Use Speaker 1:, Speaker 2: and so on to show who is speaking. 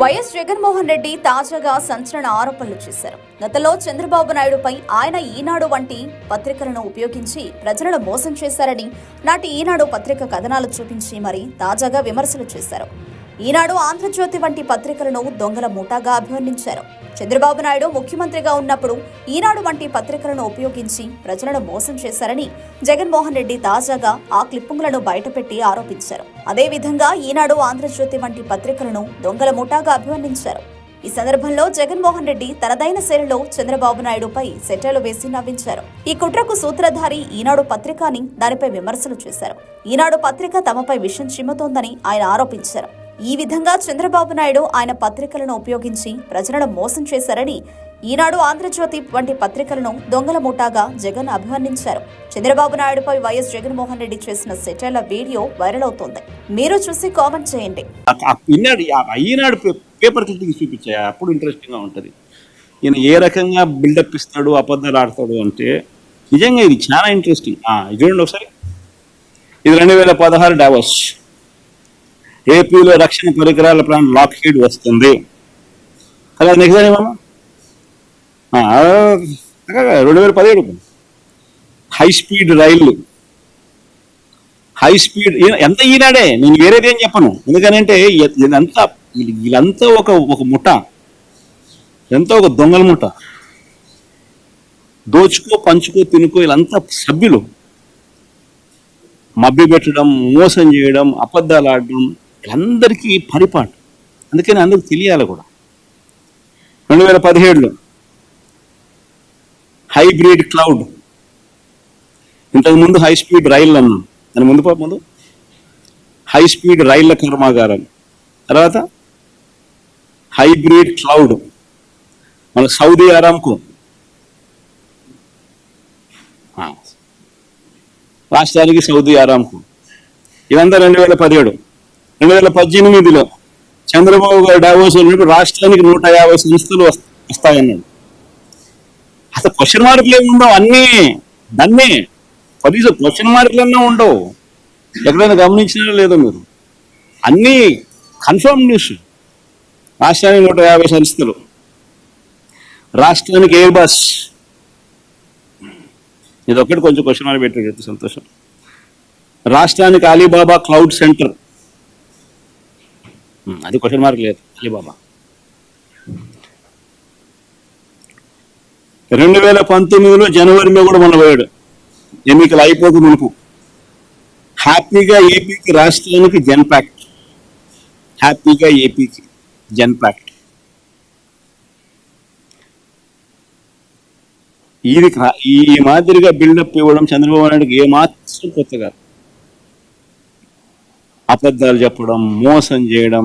Speaker 1: YS Jaganmohan Reddy తాజాగా సంచలన ఆరోపణలు చేశారు. గతంలో చంద్రబాబు నాయుడుపై ఆయన ఈనాడు వంటి పత్రికలను ఉపయోగించి ప్రజలను మోసం చేశారని నాటి ఈనాడు పత్రిక కథనాలు చూపించి మరి తాజాగా విమర్శలు చేశారు. ఈనాడు ఆంధ్రజ్యోతి వంటి పత్రికలను దొంగల ముఠాగా అభివర్ణించారు. చంద్రబాబు నాయుడు ముఖ్యమంత్రిగా ఉన్నప్పుడు ఈనాడు వంటి పత్రికలను ఉపయోగించి ప్రజలను మోసం చేశారని జగన్మోహన్ రెడ్డి తాజాగా ఆ క్లిప్పింగ్లను బయటపెట్టి ఆరోపించారు. అదేవిధంగా ఈనాడు ఆంధ్రజ్యోతి వంటి పత్రికలను దొంగల ముఠాగా అభివర్ణించారు. ఈ సందర్భంలో జగన్మోహన్ రెడ్డి తనదైన శైలిలో చంద్రబాబు నాయుడుపై సెటలు వేసి నవ్వించారు. ఈ కుట్రకు సూత్రధారి ఈనాడు పత్రిక అని దానిపై విమర్శలు చేశారు. ఈనాడు పత్రిక తమపై విషం చిమ్ముతోందని ఆయన ఆరోపించారు. ఈ విధంగా చంద్రబాబు నాయుడు ఆయన పత్రికలను ఉపయోగించి ప్రజలను మోసం చేశారని ఈనాడు ఆంధ్రజ్యోతి వంటి పత్రికలను దొంగల ముఠాగా జగన్ అభివర్ణించారు. చంద్రబాబు నాయుడుపై వైఎస్ జగన్మోహన్ రెడ్డి చేసిన సెటైల వీడియో వైరల్ అవుతోంది. మీరు చూసి కామెంట్ చేయండి.
Speaker 2: ఈనాడు పేపర్ క్లిప్పింగ్ చూపించాయి అప్పుడు ఇంట్రెస్టింగ్గా ఉంటుంది. ఈయన ఏ రకంగా బిల్డప్ ఇస్తాడు అబద్ధాలు ఆడతాడు అంటే నిజంగా ఇది చాలా ఇంట్రెస్టింగ్. ఆ, ఇది చూడండి ఒకసారి. ఇది రెండు వేల పదహారు డావస్ ఏపీలో రక్షణ పరికరాల ప్లాన్ లాక్ హీడ్ వస్తుంది. అలా నెక్స్ట్ మామ రెండు వేల పదిహేడు. హై స్పీడ్ రైళ్ళు హై స్పీడ్ ఎంత ఈనాడే? నేను వేరేది ఏం చెప్పను. ఎందుకనంటే ఇదంతా వీళ్ళంతా ఒక ఒక ముఠ. ఎంతో ఒక దొంగల ముఠ. దోచుకో పంచుకో తినుకో వీళ్ళంతా సభ్యులు. మబ్బి పెట్టడం మోసం చేయడం అబద్ధాలు ఆడడం వీళ్ళందరికీ పరిపాటు. అందుకని అందరికి తెలియాలి కూడా. రెండు వేల పదిహేడులో హైబ్రిడ్ క్లౌడ్. ఇంతకు ముందు హై స్పీడ్ రైళ్ళు అన్నాం. దాని ముందు ముందు? హై స్పీడ్ రైళ్ళ కర్మాగారం. తర్వాత హైబ్రిడ్ క్లౌడ్. మన సౌదీ అరామ్కు రాష్ట్రానికి సౌదీ అరామ్కు ఇదంతా రెండు వేల పదిహేడు. రెండు వేల పద్దెనిమిదిలో చంద్రబాబు గారు డావోస్ వెళ్ళినప్పుడు రాష్ట్రానికి నూట యాభై సంస్థలు వస్తాయన్నాడు. అసలు క్వశ్చన్ మార్కులు ఏమి ఉండవు? అన్నీ దాన్ని కనీసం క్వశ్చన్ మార్కులన్నా ఉండవు. ఎక్కడైనా గమనించినా లేదో మీరు? అన్నీ కన్ఫర్మ్ న్యూస్ రాష్ట్రానికి నూట యాభై సంస్థలు. రాష్ట్రానికి ఎయిర్ బస్ ఇది ఒక్కటి కొంచెం క్వశ్చన్ మార్క్ పెట్టాడు సంతోషం. రాష్ట్రానికి అలీబాబా క్లౌడ్ సెంటర్ అది క్వశ్చన్ మార్క్ లేదు. అలీబాబా. రెండు వేల పంతొమ్మిదిలో జనవరిలో కూడా మొన్న పోయాడు ఎన్నికలు అయిపోక మునుపు. హ్యాపీగా ఏపీకి రాష్ట్రానికి జన్ ప్యాక్ట్. హ్యాపీగా ఏపీకి జన్ ప్యాక్ట్. ఇది కా- ఈ మాదిరిగా బిల్డప్ ఇవ్వడం చంద్రబాబు నాయుడుకి ఏమాత్రం కొత్త కాదు. అబద్ధాలు చెప్పడం మోసం చేయడం